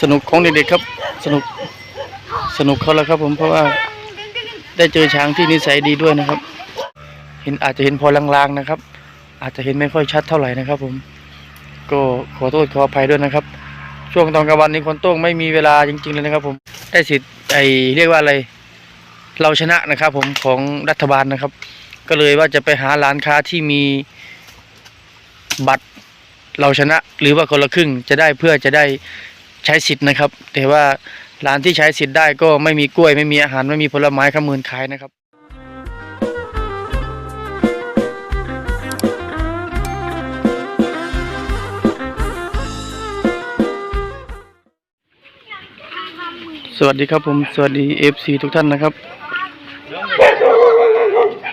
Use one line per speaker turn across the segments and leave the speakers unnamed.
สนุกของเด็กๆครับ สนุกสนุกเขาแล้วครับ ผมเพราะว่าได้เจอช้างที่นิสัยดีด้วยนะครับ เห็นอาจจะเห็นพอลางๆนะครับ อาจจะเห็นไม่ค่อยชัดเท่าไหร่นะครับ ผม ก็ขอโทษขออภัยด้วยนะครับ ช่วงตอนกลางวันนี้คนโต้งไม่มีเวลาจริง ๆ เลยนะครับ ผมได้สิทธิ์ไอเรียกว่าอะไร เราชนะนะครับ ผมของรัฐบาลนะครับ ก็เลยว่าจะไปหาร้านค้าที่มีบัตรเราชนะหรือว่าคนละครึ่งจะได้เพื่อจะได้ ใช้สิทธิ์นะครับ แต่ว่าร้านที่ใช้สิทธิ์ได้ก็ไม่มีกล้วยไม่มีอาหารไม่มีผลไม้ข้ามือนขายนะครับสวัสดีครับผมสวัสดีเอฟซีทุกท่านนะครับ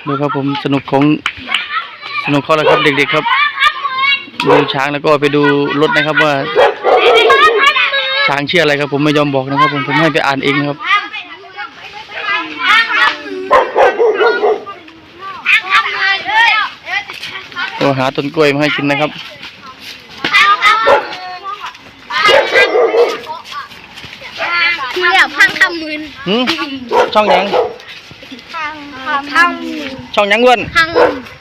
ดูครับผมสนุกของสนุกเขาแล้วครับเด็กๆครับ ดูช้างแล้วก็ไปดูรถนะครับว่า ช้างชื่ออะไรครับผมไม่ยอมบอกนะครับ ผมผมให้ไปอ่านเองนะครับก็หาต้นกล้วยมาให้กินนะครับ
ที่เรียกพังคำมืน
หืมช่องหยัง
พังคำ
ช่องหยังอ้วน
พัง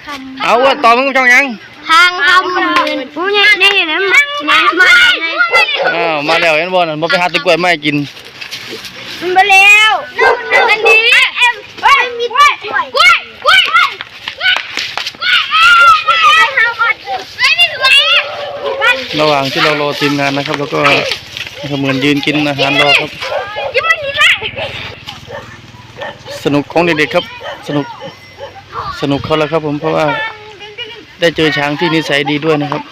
ค
เอาอ้วนต่อมึงช่องหยังำ
พังคำมืนผู้ใหญ่ได้ยินแล้วมันมาไง
อ้าวมาแล้วเห็นบ่นั่นบ่ไปหาต้นกล้วยมาให้กิน
มันไปแล้วอันนี้เอ็มเฮ้ยมีกล้วยกล้วยกล้วยกล้วยกล้วยไม่มีกล้วย
ระหว่างที่เรารอทีมงานนะครับ แล้วก็เหมือนยืนกินอาหารรอครับ
ยังไม่มีได้
สนุกของเด็กๆครับ สนุกสนุกเขาแล้วครับผมเพราะว่า ได้เจอช้างที่นิสัยดีด้วยนะครับ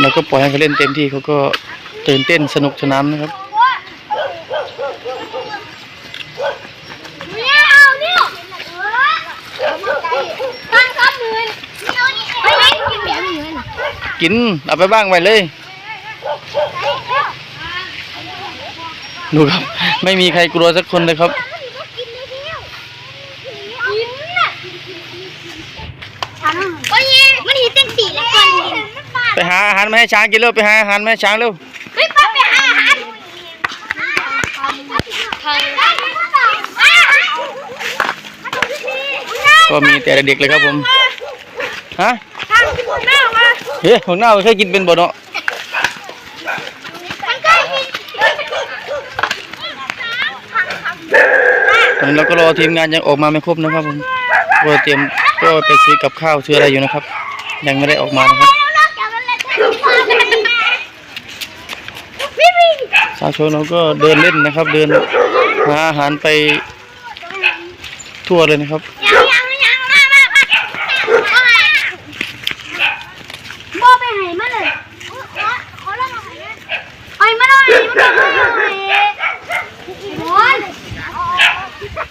เราก็ปล่อยให้เขาเล่นเต็มที่เขาก็ตื่นเต้นสนุกสนานนะครับ
ไม่เอาเนี่ยพังคำมืนไม่ไม่กิน
กินเอาไปบ้างไปเลย ดูครับ ไม่มีใครกลัวสักคนเลยครับ
โอ้ยมันหีเต็มสีแล้วก่อน
ไปหาอาหาร มาให้ช้างกินเร็วไปหาอาหารมาให้ช้างเร็ว
ไม่ป้าไปหาอาหารทาง
ก็มีแต่เด็กๆเลยครับผมฮะ
ทางหน้ามา
เฮ้ยหัวหน้าเคยกินเป็นบ่เนาะ
ทางใกล้
ตอนนี้เราก็รอทีมงานยังออกมาไม่ครบนะครับผมก็เตรียมก็ไปซื้อกับข้าวซื้ออะไรอยู่นะครับ ยังไม่ได้ออกมานะครับ สาชนเราก็เดินเล่นนะครับ เดินหาอาหารไปทั่วเลยนะครับ
ยังยังยังมาไปไหนมาเลยขอลองไปมาหน่อยมาหน่อยโอ้ย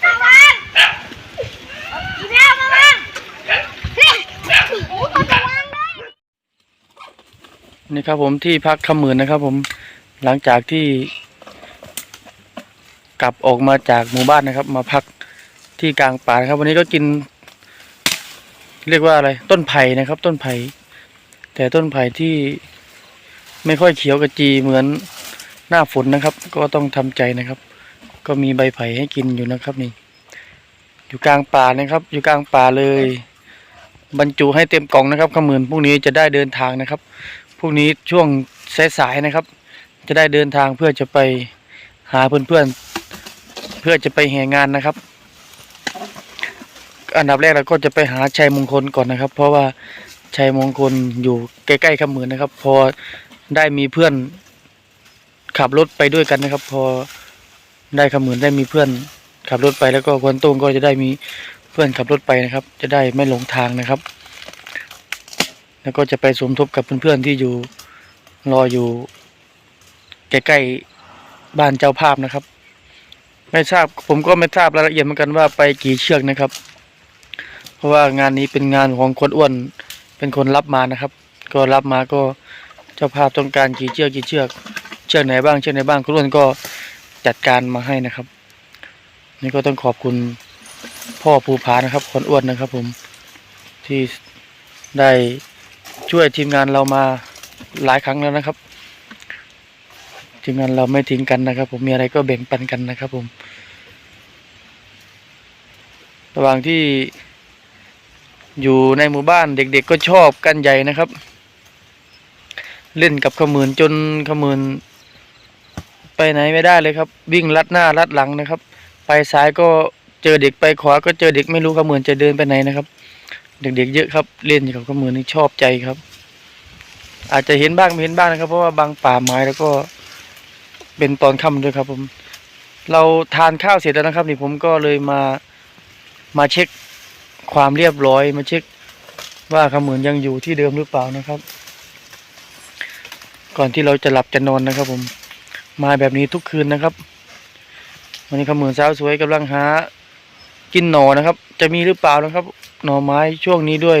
มาบ้านอีแม่มาบ้าน
นี่ครับผมที่พักคำหมื่นนะครับผม หลังจากที่ กลับออกมาจากหมู่บ้านนะครับ มาพักที่กลางป่านะครับ วันนี้ก็กิน เรียกว่าอะไร ต้นไผ่นะครับ ต้นไผ่แต่ต้นไผ่ที่ไม่ค่อยเขียวกระจีเหมือนหน้าฝนนะครับ ก็ต้องทำใจนะครับ ก็มีใบไผ่ให้กินอยู่นะครับนี่ อยู่กลางป่านะครับ อยู่กลางป่าเลย บรรจุให้เต็มกล่องนะครับขมื่นพรุ่งนี้จะได้เดินทางนะครับพรุ่งนี้ช่วงสายๆนะครับ จะได้เดินทางเพื่อจะไปหาเพื่อนๆเพื่อจะไปแห่งานนะครับ อันดับแรกเราก็จะไปหาชัยมงคลก่อนนะครับ เพราะว่าชัยมงคลอยู่ใกล้ๆขมื่นนะครับ พอได้มีเพื่อนขับรถไปด้วยกันนะครับ พอได้ขมื่นได้มีเพื่อนขับรถไปแล้วก็ควนตุ้งก็จะได้มีเพื่อนขับรถไปนะครับ จะได้ไม่หลงทางนะครับ แล้วก็จะไปสมทบกับเพื่อนๆที่อยู่รออยู่ ใกล้ๆบ้านเจ้าภาพนะครับ ไม่ทราบผมก็ไม่ทราบรายละเอียดเหมือนกันว่าไปกี่เชือกนะครับ เพราะว่างานนี้เป็นงานของคนอ้วนเป็นคนรับมานะครับ ก็รับมาก็เจ้าภาพต้องการกี่เชือกกี่เชือกเชือกไหนบ้างเชือกไหนบ้างคุณอ้วนก็จัดการมาให้นะครับ นี่ก็ต้องขอบคุณพ่อภูผานะครับ คนอ้วนนะครับผมที่ได้ช่วยทีมงานเรามาหลายครั้งแล้วนะครับ ทีมงานเราไม่ทิ้งกันนะครับ ผมมีอะไรก็แบ่งปันกันนะครับ ผม ระหว่างที่อยู่ในหมู่บ้านเด็กๆก็ชอบกันใหญ่นะครับ เล่นกับขมืนจนขมืนไปไหนไม่ได้เลยครับ วิ่งลัดหน้าลัดหลังนะครับ ไปซ้ายก็เจอเด็กไปขวาก็เจอเด็กไม่รู้ขมืนจะเดินไปไหนนะครับ เด็กๆเยอะครับ เล่นอยู่กับขมืนนี่ชอบใจครับ อาจจะเห็นบ้างไม่เห็นบ้างนะครับ เพราะว่าบางป่าไม้แล้วก็ เป็นตอนค่ำด้วยครับ ผม เราทานข้าวเสร็จแล้วนะครับ นี่ผมก็เลยมามาเช็คความเรียบร้อย มาเช็คว่าขมืนยังอยู่ที่เดิมหรือเปล่านะครับ ก่อนที่เราจะหลับจะนอนนะครับ ผม มาแบบนี้ทุกคืนนะครับวันนี้ขมืนสาวสวยกำลังหากินหนอนะครับ จะมีหรือเปล่านะครับ หน่อไม้ช่วงนี้ด้วย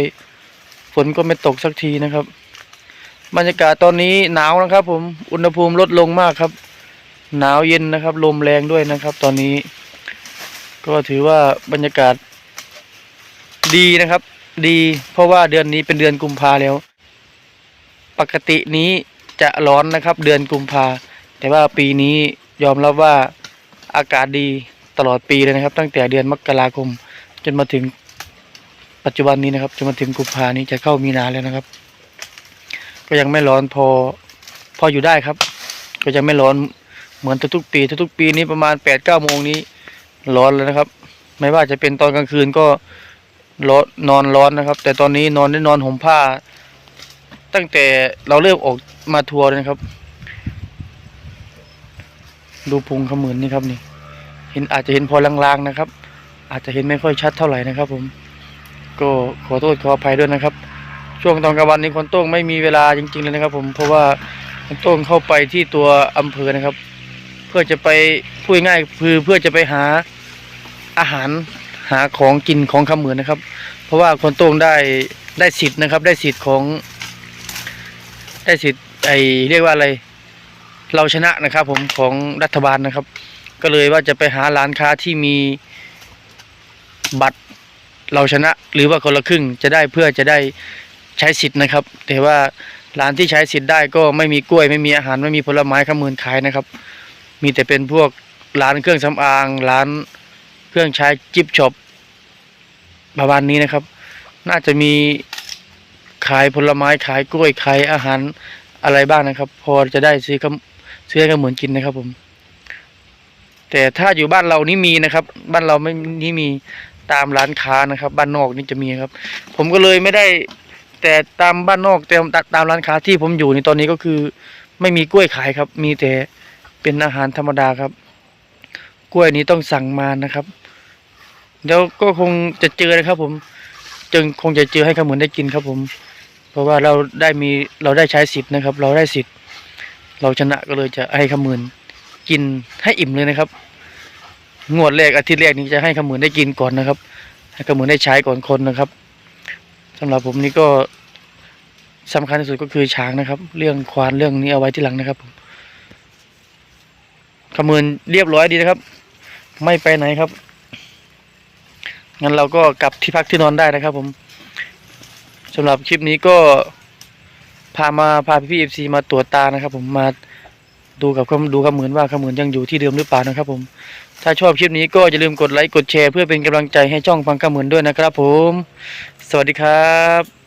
ฝนก็ไม่ตกสักทีนะครับ บรรยากาศตอนนี้หนาวนะครับ ผมอุณหภูมิลดลงมากครับ หนาวเย็นนะครับ ลมแรงด้วยนะครับ ตอนนี้ ก็ถือว่าบรรยากาศดีนะครับ ดี เพราะว่าเดือนนี้เป็นเดือนกุมภาแล้ว ปกตินี้จะร้อนนะครับ เดือนกุมภาแต่ว่าปีนี้ยอมรับว่าอากาศดีตลอดปีเลยนะครับ ตั้งแต่เดือนมกราคม จนมาถึงปัจจุบันนี้นะครับจนมาถึงกุมภานี้จะเข้ามีนาแล้วนะครับ ก็ยังไม่ร้อนพอพออยู่ได้ครับ ก็ยังไม่ร้อน เหมือนทุกๆปี ทุกๆปีนี้ประมาณแปดเก้าโมงนี้ร้อนแล้วนะครับ ไม่ว่าจะเป็นตอนกลางคืนก็ร้อนนอนร้อนนะครับ แต่ตอนนี้นอนได้นอนห่มผ้า ตั้งแต่เราเริ่มออกมาทัวร์นะครับ ดูพุงขมืนนี่ครับนี่เห็นอาจจะเห็นพอลางๆนะครับ อาจจะเห็นไม่ค่อยชัดเท่าไหร่นะครับ ผม ก็ขอโทษขออภัยด้วยนะครับ ช่วงตอนกลางวันนี้คนโต้งไม่มีเวลาจริง ๆเลยนะครับ ผมเพราะว่าคนโต้งเข้าไปที่ตัวอำเภอนะครับ เพื่อจะไปพูดง่ายคือเพื่อจะไปหาอาหารหาของกินของขมือนนะครับ เพราะว่าคนโต้งได้ได้สิทธิ์นะครับ ได้สิทธิ์ของได้สิทธิ์ไอเรียกว่าอะไร เราชนะนะครับ ผมของรัฐบาลนะครับ ก็เลยว่าจะไปหาร้านค้าที่มีบัตรเราชนะ หรือว่าคนละครึ่งจะได้เพื่อจะได้ใช้สิทธิ์นะครับ แต่ว่าร้านที่ใช้สิทธิ์ได้ก็ไม่มีกล้วยไม่มีอาหารไม่มีผลไม้ข้ามือนขายนะครับ มีแต่เป็นพวกร้านเครื่องสำอาง ร้านเครื่องใช้จิบช็อปประมาณนี้นะครับ น่าจะมีขายผลไม้ขายกล้วยขายอาหารอะไรบ้างนะครับ พอจะได้ซื้อข้าซื้อให้ข้ามือนกินนะครับผม แต่ถ้าอยู่บ้านเรานี่มีนะครับ บ้านเราไม่นี่มีตามร้านค้านะครับ บ้านนอกนี่จะมีครับ ผมก็เลยไม่ได้ แต่ตามบ้านนอกแต่ตามร้านค้าที่ผมอยู่ในตอนนี้ก็คือ ไม่มีกล้วยขายครับ มีแต่ เป็นอาหารธรรมดาครับ กล้วยนี้ต้องสั่งมานะครับเดี๋ยวก็คงจะเจอนะครับ ผมจึงคงจะเจอให้ขมือนได้กินครับ ผม เพราะว่าเราได้มีเราได้ใช้สิทธิ์นะครับ เราได้สิทธิ์ เราชนะก็เลยจะให้ขมือนกินให้อิ่มเลยนะครับ งวดแรกอาทิตย์แรกนี้จะให้ขมือนได้กินก่อนนะครับ ให้ขมือนได้ใช้ก่อนคนนะครับสำหรับผมนี่ก็สำคัญที่สุดก็คือช้างนะครับ เรื่องควานเรื่องนี้เอาไว้ที่หลังนะครับผม ขมือนเรียบร้อยดีนะครับ ไม่ไปไหนครับงั้นเราก็กลับที่พักที่นอนได้นะครับ ผมสำหรับคลิปนี้ก็พามาพาพี่เอฟซีมาตรวจตานะครับ ผมมาดูกับดูขมือนว่าขมือนยังอยู่ที่เดิมหรือเปล่านะครับ ผม ถ้าชอบคลิปนี้ก็อย่าลืมกดไลค์กดแชร์เพื่อเป็นกำลังใจให้ช่องฟังขมือนด้วยนะครับ ผม สวัสดีครับ